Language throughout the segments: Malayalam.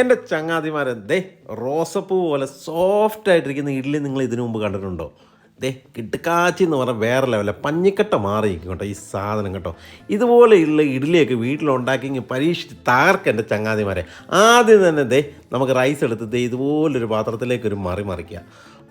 എന്റെ ചങ്ങാതിമാരെ ദേ റോസപ്പൂ പോലെ സോഫ്റ്റ് ആയിട്ടിരിക്കുന്ന ഇഡ്ഡലി നിങ്ങൾ ഇതിനു മുമ്പ് കണ്ടിട്ടുണ്ടോ? ദേ കിട്ടുകാച്ചി എന്ന് പറഞ്ഞാൽ വേറെ ലെവല പഞ്ഞിക്കട്ട മാറിയിരിക്കും കേട്ടോ ഈ സാധനം കേട്ടോ. ഇതുപോലെയുള്ള ഇഡ്ഡലിയൊക്കെ വീട്ടിലുണ്ടാക്കി പരീക്ഷിച്ച് തകർക്ക എന്റെ ചങ്ങാതിമാരെ. ആദ്യം തന്നെ ദേ നമുക്ക് റൈസ് എടുത്ത് ദേ ഇതുപോലൊരു പാത്രത്തിലേക്ക് ഒരു മറി മറിക്കുക.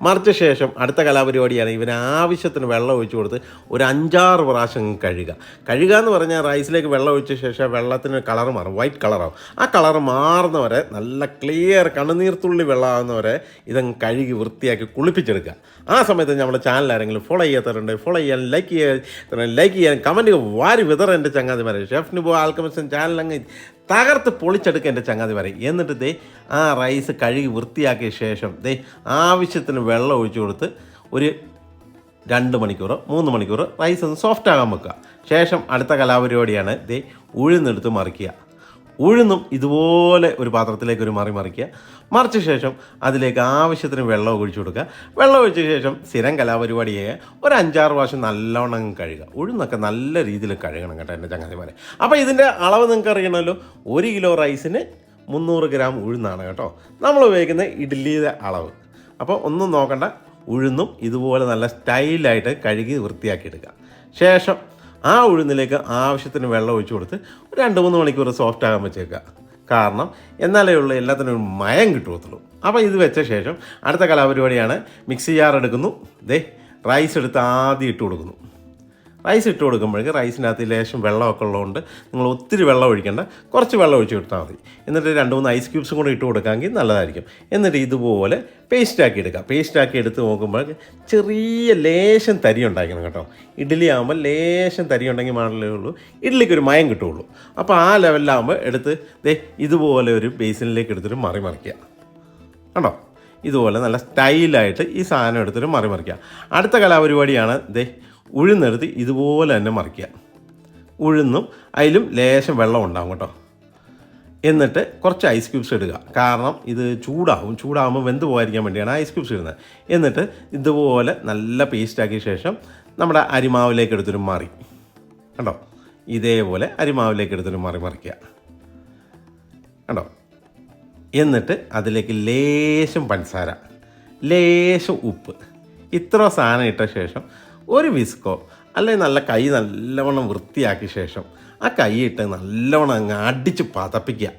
മറിച്ച ശേഷം അടുത്ത കലാപരിപാടിയാണ് ഇവന് ആവശ്യത്തിന് വെള്ളം ഒഴിച്ചു കൊടുത്ത് ഒരു അഞ്ചാറ് പ്രാവശ്യം കഴുകുക. കഴുകുക എന്ന് പറഞ്ഞാൽ റൈസിലേക്ക് വെള്ളം ഒഴിച്ച ശേഷം വെള്ളത്തിന് കളർ മാറും വൈറ്റ് കളറാവും ആ കളർ മാറുന്നവരെ നല്ല ക്ലിയർ കണ്ണുനീർത്തുള്ളി വെള്ളമാകുന്നവരെ ഇതങ്ങ് കഴുകി വൃത്തിയാക്കി കുളിപ്പിച്ചെടുക്കുക. ആ സമയത്ത് നമ്മുടെ ചാനൽ ആരെങ്കിലും ഫോളോ ചെയ്യാത്തവരുണ്ട് ഫോളോ ചെയ്യാൻ ലൈക്ക് ചെയ്യാൻ ലൈക്ക് ചെയ്യാൻ കമന്റ് വാരി വിതറ എന്റെ ചങ്ങാതിമാരെ. ഷെഫ് നിബോ ആൽക്കമിഷൻ ചാനൽ അങ്ങ് തകർത്ത് പൊളിച്ചെടുക്കുക എന്റെ ചങ്ങാതി പറയും. എന്നിട്ട് ദേ ആ റൈസ് കഴുകി വൃത്തിയാക്കിയ ശേഷം ദേ ആവശ്യത്തിന് വെള്ളം ഒഴിച്ചു കൊടുത്ത് ഒരു രണ്ട് മണിക്കൂറോ മൂന്ന് മണിക്കൂറോ റൈസ് ഒന്ന് സോഫ്റ്റ് ആകാൻ വെക്കുക. ശേഷം അടുത്ത കലാപരിപാടിയാണ് ദേ ഉഴുന്നെടുത്ത് മറിക്കുക. ഉഴുന്നും ഇതുപോലെ ഒരു പാത്രത്തിലേക്ക് ഒരു മറി മറിക്കുക. മറിച്ച ശേഷം അതിലേക്ക് ആവശ്യത്തിന് വെള്ളം ഒഴിച്ചു കൊടുക്കുക. വെള്ളം ഒഴിച്ച ശേഷം സ്ഥിരം കലാപരിപാടിയെ ഒരു അഞ്ചാറ് പ്രാവശ്യം അങ്ങ് കഴുകുക. ഉഴുന്നൊക്കെ നല്ല രീതിയിൽ കഴുകണം കേട്ടോ എന്റെ ചങ്ങാതിമാരെ. അപ്പോൾ ഇതിന്റെ അളവ് നിങ്ങൾക്ക് അറിയണമല്ലോ. ഒരു കിലോ റൈസിന് മുന്നൂറ് ഗ്രാം ഉഴുന്നാണ് കേട്ടോ. നമ്മൾ ഉപയോഗിക്കുന്ന ഇഡ്ഡലിയുടെ അളവ്. അപ്പോൾ ഒന്നും നോക്കണ്ട. ഉഴുന്നും ഇതുപോലെ നല്ല സ്റ്റൈലായിട്ട് കഴുകി വൃത്തിയാക്കി എടുക്കുക. ശേഷം ആ ഉഴുന്നിലേക്ക് ആവശ്യത്തിന് വെള്ളം ഒഴിച്ചു കൊടുത്ത് ഒരു രണ്ട് മൂന്ന് മണിക്കൂർ സോഫ്റ്റ് ആകാൻ വെച്ചേക്കുക. കാരണം എന്നാലേ ഉള്ളൂ എല്ലാത്തിനും ഒരു മയം കിട്ടുകയുള്ളൂ അപ്പോൾ ഇത് വെച്ച ശേഷം അടുത്ത കലാപരിപാടിയാണ് മിക്സി ജാർ എടുക്കുന്നു. ദേ റൈസ് എടുത്ത് ആദ്യം ഇട്ട് കൊടുക്കുന്നു. റൈസ് ഇട്ട് കൊടുക്കുമ്പോഴേക്ക് റൈസിനകത്ത് ലേശം വെള്ളമൊക്കെ ഉള്ളതുകൊണ്ട് നിങ്ങൾ ഒത്തിരി വെള്ളം ഒഴിക്കേണ്ട. കുറച്ച് വെള്ളം ഒഴിച്ച് കൊടുത്താൽ മതി. എന്നിട്ട് രണ്ട് മൂന്ന് ഐസ് ക്യൂബ്സും കൂടെ ഇട്ട് കൊടുക്കാമെങ്കിൽ നല്ലതായിരിക്കും. എന്നിട്ട് ഇതുപോലെ പേസ്റ്റ് ആക്കി എടുക്കുക പേസ്റ്റ് ആക്കി എടുത്ത് നോക്കുമ്പോൾ ചെറിയ ലേശം തരി ഉണ്ടാക്കണം കേട്ടോ. ഇഡ്ഡലി ആകുമ്പോൾ ലേശം തരി ഉണ്ടെങ്കിൽ മാത്രമേ ഉള്ളൂ. ഇഡ്ഡലിക്ക് ഒരു മയം കിട്ടുള്ളൂ അപ്പോൾ ആ ലെവലിലാകുമ്പോൾ എടുത്ത് ദേ ഇതുപോലെ ഒരു ബേസിനിലേക്ക് എടുത്തിട്ട് മറി മറിക്കുക. കണ്ടോ? ഇതുപോലെ നല്ല സ്റ്റൈലായിട്ട് ഈ സാധനം എടുത്തിട്ട് മറി മറിക്കുക. അടുത്ത കലാപരിപാടിയാണ് ദേ ഉഴുന്നെടുത്ത് ഇതുപോലെ തന്നെ മറിക്കുക. ഉഴുന്നും അതിലും ലേശം വെള്ളം ഉണ്ടാകും കേട്ടോ. എന്നിട്ട് കുറച്ച് ഐസ് ക്യൂബ്സ് ഇടുക. കാരണം ഇത് ചൂടാവും. ചൂടാകുമ്പോൾ വെന്ത് പോകാതിരിക്കാൻ വേണ്ടിയാണ് ഐസ് ക്യൂബ്സ് ഇടുന്നത്. എന്നിട്ട് ഇതുപോലെ നല്ല പേസ്റ്റാക്കിയ ശേഷം നമ്മുടെ അരിമാവിലേക്ക് എടുത്തിട്ട് മാറി. കണ്ടോ? ഇതേപോലെ അരിമാവിലേക്ക് എടുത്തിട്ട് മാറി മറിക്കുക. കണ്ടോ? എന്നിട്ട് അതിലേക്ക് ലേശം പഞ്ചസാര ലേശം ഉപ്പ്. ഇത്ര സാധനം ഇട്ട ശേഷം ഒരു വിസ്കോ അല്ലെങ്കിൽ നല്ല കൈ നല്ലവണ്ണം വൃത്തിയാക്കിയ ശേഷം ആ കൈയിട്ട് നല്ലവണ്ണം അങ്ങ് അടിച്ച് പതപ്പിക്കുക.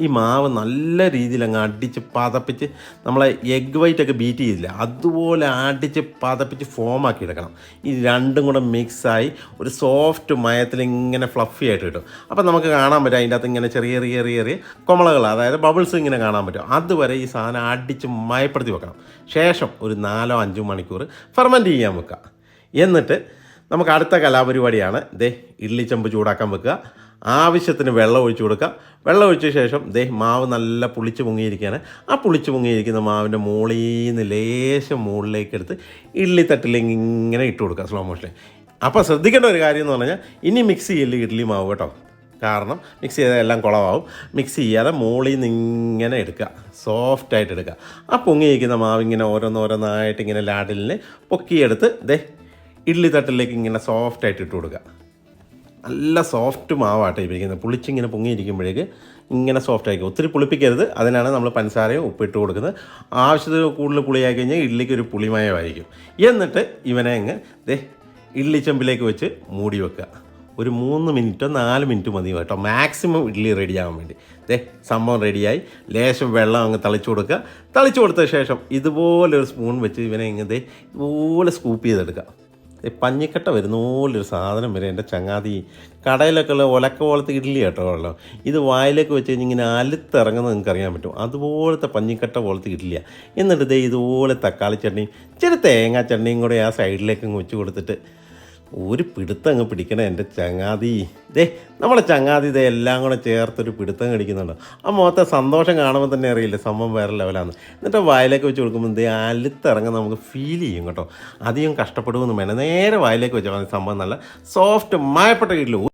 ഈ മാവ് നല്ല രീതിയിൽ അങ്ങ് അടിച്ച് പതപ്പിച്ച് നമ്മളെ എഗ് വൈറ്റ് ഒക്കെ ബീറ്റ് ചെയ്തില്ല അതുപോലെ അടിച്ച് പതപ്പിച്ച് ഫോമാക്കി എടുക്കണം. ഈ രണ്ടും കൂടെ മിക്സായി ഒരു സോഫ്റ്റ് മയത്തിൽ ഇങ്ങനെ ഫ്ലഫി ആയിട്ട് കിട്ടും അപ്പോൾ നമുക്ക് കാണാൻ പറ്റും അതിന്റെ അകത്ത് ഇങ്ങനെ ചെറിയ ചെറിയ ചെറിയ ചെറിയ കൊമളകൾ അതായത് ബബിൾസ് ഇങ്ങനെ കാണാൻ പറ്റും. അതുവരെ ഈ സാധനം അടിച്ച് മയപ്പെടുത്തി വെക്കണം. ശേഷം ഒരു നാലോ അഞ്ചോ മണിക്കൂർ ഫെർമെന്റ് ചെയ്യാൻ വെക്കുക. എന്നിട്ട് നമുക്ക് അടുത്ത കലാപരിപാടിയാണ്. ദേ ഇഡ്ലിച്ചമ്പ് ചൂടാക്കാൻ വെക്കുക. ആവശ്യത്തിന് വെള്ളം ഒഴിച്ചു കൊടുക്കുക. വെള്ളം ഒഴിച്ച ശേഷം ദേ മാവ് നല്ല പുളിച്ച് പൊങ്ങിയിരിക്കുകയാണ് ആ പുളിച്ച് പൊങ്ങിയിരിക്കുന്ന മാവിന്റെ മുകളിൽ നിന്ന് ലേശം മുകളിലേക്ക് എടുത്ത് ഇഡ്ലി ഇങ്ങനെ ഇട്ട് കൊടുക്കുക സ്ലോ മോഷനിൽ അപ്പോൾ ശ്രദ്ധിക്കേണ്ട ഒരു കാര്യം എന്ന് പറഞ്ഞാൽ ഇനി മിക്സ് ചെയ്യില്ല ഇഡ്ലി മാവ് കേട്ടോ. കാരണം മിക്സ് ചെയ്താൽ എല്ലാം കുളമാവും. മിക്സ് ചെയ്യാതെ മുകളിൽ നിന്ന് ഇങ്ങനെ എടുക്കുക. സോഫ്റ്റായിട്ട് എടുക്കുക. ആ പൊങ്ങിയിരിക്കുന്ന മാവ് ഇങ്ങനെ ഓരോന്നോരോന്നായിട്ട് ഇങ്ങനെ ലാഡിലിന് പൊക്കിയെടുത്ത് ദേ ഇഡ്ഡലി തട്ടിലേക്ക് ഇങ്ങനെ സോഫ്റ്റായിട്ട് ഇട്ട് കൊടുക്കുക. നല്ല സോഫ്റ്റ് മാവാട്ടെ ഇരിക്കുന്നത്. പുളിച്ചിങ്ങനെ പൊങ്ങിയിരിക്കുമ്പോഴേക്ക് ഇങ്ങനെ സോഫ്റ്റ് ആയിരിക്കും. ഒത്തിരി പുളിപ്പിക്കരുത്. അതിനാണ് നമ്മൾ പഞ്ചസാരയും ഉപ്പിട്ട് കൊടുക്കുന്നത്. ആവശ്യത്തിന് കൂടുതൽ പുളിയാക്കി കഴിഞ്ഞാൽ ഇഡ്ഡലിക്ക് ഒരു പുളിമയമായിരിക്കും. എന്നിട്ട് ഇവനെ അങ്ങ് ദേ ഇഡ്ഡലി ചെമ്പിലേക്ക് വെച്ച് മൂടി വെക്കുക. ഒരു മൂന്ന് മിനിറ്റോ നാല് മിനിറ്റ് മതി കേട്ടോ. മാക്സിമം ഇഡ്ഡലി റെഡിയാകാൻ വേണ്ടി. ദേ സംഭവം റെഡിയായി ലേശം വെള്ളം അങ്ങ് തളിച്ചു കൊടുക്കുക. തളിച്ചു കൊടുത്ത ശേഷം ഇതുപോലെ ഒരു സ്പൂൺ വെച്ച് ഇവനെ ഇങ്ങനെ ദേ ഇതുപോലെ സ്കൂപ്പ് ചെയ്തെടുക്കുക. പഞ്ഞിക്കട്ട വരുന്ന പോലൊരു സാധനം വരെ എന്റെ ചങ്ങാതി കടയിലൊക്കെ ഉള്ള ഒലക്ക പോലത്തെ ഇഡ്ഡലി കേട്ടോ ഉള്ളു? ഇത് വായിലേക്ക് വെച്ച് കഴിഞ്ഞാൽ ഇങ്ങനെ അലുത്തിറങ്ങുന്നത് നിങ്ങൾക്ക് അറിയാൻ പറ്റും. അതുപോലത്തെ പഞ്ഞിക്കട്ട പോലത്തെ ഇഡ്ഡലിയാണ് എന്നിട്ട് ദേ ഇതുപോലെ തക്കാളി ചട്നിയും ചെറിയ തേങ്ങാ ചട്നിയും കൂടെ ആ സൈഡിലേക്ക് വെച്ച് കൊടുത്തിട്ട് ഒരു പിടുത്തം അങ്ങ് പിടിക്കണേ എന്റെ ചങ്ങാതി. ദേ നമ്മളെ ചങ്ങാതി ദേ എല്ലാം കൂടെ ചേർത്തൊരു പിടുത്തം കടിക്കുന്നുണ്ട്. ആ മുഖത്തെ സന്തോഷം കാണുമ്പോൾ തന്നെ അറിയില്ല സംഭവം വേറെ ലെവലാണ് എന്നിട്ട് വായിലേക്ക് വെച്ച് കൊടുക്കുമ്പോൾ ദേ അലുത്തിറങ്ങി നമുക്ക് ഫീൽ ചെയ്യും കേട്ടോ. അധികം കഷ്ടപ്പെടുമെന്ന് വേണം നേരെ വായിലേക്ക് വെച്ചാൽ സംഭവം നല്ല സോഫ്റ്റ് മായപ്പെട്ട ഇഡ്ഡലി